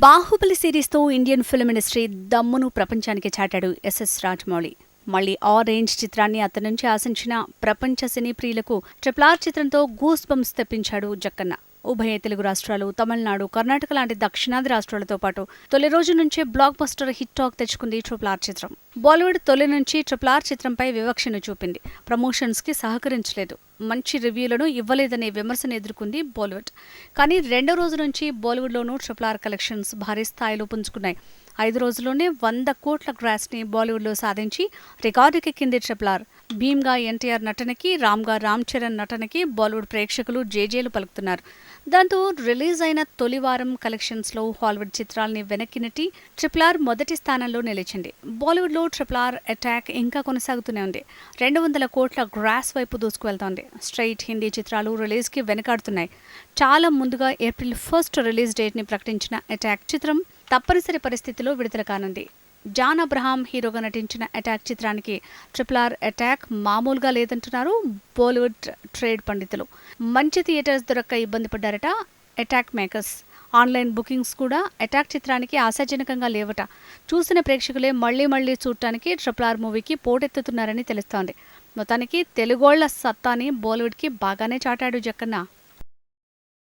బాహుబలి సిరీస్తో Indian film industry దమ్మును ప్రపంచానికి చాటాడు ఎస్ఎస్ రాజమౌళి. మళ్ళీ రేంజ్ చిత్రాన్ని అతని నుంచి ఆశించిన ప్రపంచ సినీ ప్రియులకు ట్రిపుల్ ఆర్ చిత్రంతో గూస్ బంప్స్ తెప్పించాడు జక్కన్న. ఉభయ తెలుగు రాష్ట్రాలు తమిళనాడు కర్ణాటక లాంటి దక్షిణాది రాష్ట్రాలతో పాటు తొలి రోజు నుంచే బ్లాక్ బస్టర్ హిట్ టాక్ తెచ్చుకుంది ట్రిపుల్ ఆర్ చిత్రం. బాలీవుడ్ తొలి నుంచి ట్రిపుల్ ఆర్ చిత్రంపై వివక్షను చూపింది. ప్రమోషన్స్కి సహకరించలేదు. మంచి రివ్యూలను ఇవ్వలేదనే విమర్శను ఎదుర్కొంది బాలీవుడ్. కానీ రెండో రోజు నుంచి బాలీవుడ్లోనూ ట్రిపుల్ ఆర్ కలెక్షన్స్ భారీ స్థాయిలో పుంజుకున్నాయి. ఐదు రోజుల్లోనే వంద కోట్ల గ్రాస్ని బాలీవుడ్లో సాధించి రికార్డుకి కింది ట్రిప్లార్ భీమ్గా ఎన్టీఆర్ నటనకి రామ్గా రామ్ చరణ్ నటనకి బాలీవుడ్ ప్రేక్షకులు జేజేలు పలుకుతున్నారు. దాంతో రిలీజ్ అయిన తొలి వారం కలెక్షన్స్లో హాలీవుడ్ చిత్రాల్ని వెనక్కి నెట్టి ట్రిప్లార్ మొదటి స్థానంలో నిలిచింది. బాలీవుడ్లో ట్రిప్లార్ అటాక్ ఇంకా కొనసాగుతూనే ఉంది. రెండు వందల కోట్ల గ్రాస్ వైపు దూసుకువెళ్తోంది. స్ట్రైట్ హిందీ చిత్రాలు రిలీజ్కి వెనకాడుతున్నాయి. చాలా ముందుగా ఏప్రిల్ ఫస్ట్ రిలీజ్ డేట్ని ప్రకటించిన అటాక్ చిత్రం తప్పనిసరి పరిస్థితిలో విడుదల కానుంది. జాన్ అబ్రహాం హీరోగా నటించిన అటాక్ చిత్రానికి ట్రిపుల్ ఆర్ అటాక్ మామూలుగా లేదంటున్నారు బాలీవుడ్ ట్రేడ్ పండితులు. మంచి థియేటర్స్ దొరక్క ఇబ్బంది పడ్డారట అటాక్ మేకర్స్. ఆన్లైన్ బుకింగ్స్ కూడా అటాక్ చిత్రానికి ఆశాజనకంగా లేవట. చూసిన ప్రేక్షకులే మళ్ళీ మళ్ళీ చూడటానికి ట్రిపుల్ ఆర్ మూవీకి పోటెత్తుతున్నారని తెలుస్తోంది. మొత్తానికి తెలుగోళ్ళ సత్తాని బాలీవుడ్కి బాగానే చాటాడు జక్కన్న.